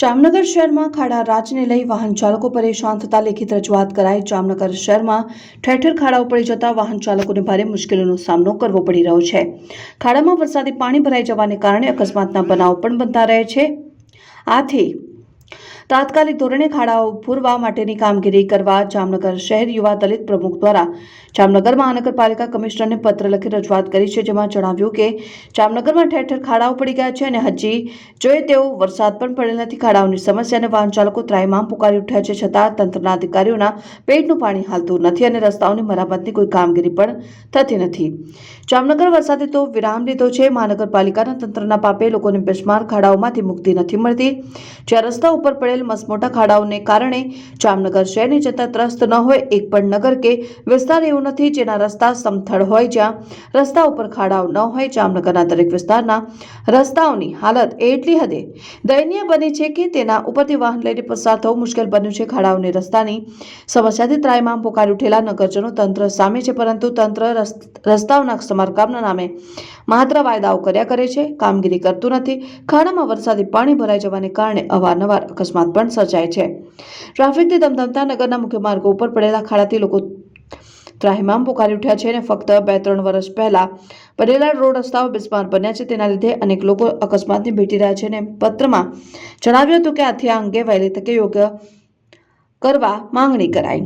જામનગર શહેરમાં ખાડા રાજને લઈ વાહન ચાલકો પરેશાન થતા લેખિત રજૂઆત કરાઈ. જામનગર શહેરમાં ઠેર ઠેર ખાડાઓ પડી જતા વાહન ચાલકોને ભારે મુશ્કેલીનો સામનો કરવો પડી રહ્યો છે. ખાડામાં વરસાદી પાણી ભરાઈ જવાને કારણે અકસ્માતના બનાવ પણ બનતા રહે છે. આથી તાત્કાલિક ધોરણે ખાડાઓ પૂરવા માટેની કામગીરી કરવા જામનગર શહેર યુવા દલિત પ્રમુખ દ્વારા જામનગર મહાનગરપાલિકા કમિશનરને પત્ર લખી રજૂઆત કરી છે, જેમાં જણાવ્યું કે જામનગરમાં ઠેર ઠેર ખાડાઓ પડી ગયા છે અને હજી જોઈએ તેવો વરસાદ પણ પડેલ નથી. ખાડાઓની સમસ્યાને વાહન ચાલકો ત્રાયમામ પુકારી ઉઠ્યા છે, છતાં તંત્રના અધિકારીઓના પેટનું પાણી હાલતું નથી અને રસ્તાઓની મરામતની કોઈ કામગીરી પણ થતી નથી. જામનગર વરસાદે તો વિરામ લીધો છે. મહાનગરપાલિકાના તંત્રના પાપે લોકોને બેસમાર ખાડાઓમાંથી મુક્તિ નથી મળતી. જ્યાં રસ્તા ઉપર પડેલ મસમોટા ખાડાઓને કારણે જામનગર શહેરને જતા ત્રસ્ત ન હોય, એક પણ નગર કે વિસ્તાર એવો નથી જેના રસ્તા સમથળ હોય જ્યાં રસ્તા ઉપર ખાડાઓ ન હોય. જામનગરના દરેક વિસ્તારના રસ્તાઓની હાલત એટલી હદે દયનીય બની છે કે તેના ઉપરથી વાહન લઈને પસાર થવું મુશ્કેલ બન્યું છે. ખાડાઓની રસ્તાની સમસ્યાથી ત્રાયમામ પોકારી ઉઠેલા નગરજનો તંત્ર સામે છે, પરંતુ તંત્ર રસ્તાઓના સમારકામના નામે માત્ર વાયદાઓ કર્યા કરે છે. કામગીરી કરતું નથી. ખાડામાં વરસાદી પાણી ભરાઈ જવાને કારણે અવારનવાર અકસ્માત પણ સર્જાય છે. ટ્રાફિકથી ધમધમતા નગરના મુખ્ય માર્ગો ઉપર પડેલા ખાડાથી લોકો ત્રાહિમામ પોકારી ઉઠ્યા છે અને ફક્ત બે ત્રણ વર્ષ પહેલા બનેલા રોડ રસ્તાઓ બિસ્માર બન્યા છે. તેના લીધે અનેક લોકો અકસ્માતને ભેટી રહ્યા છે અને પત્રમાં જણાવ્યું હતું કે આથી આ અંગે વહેલી તકે યોગ્ય કરવા માંગણી કરાઈ.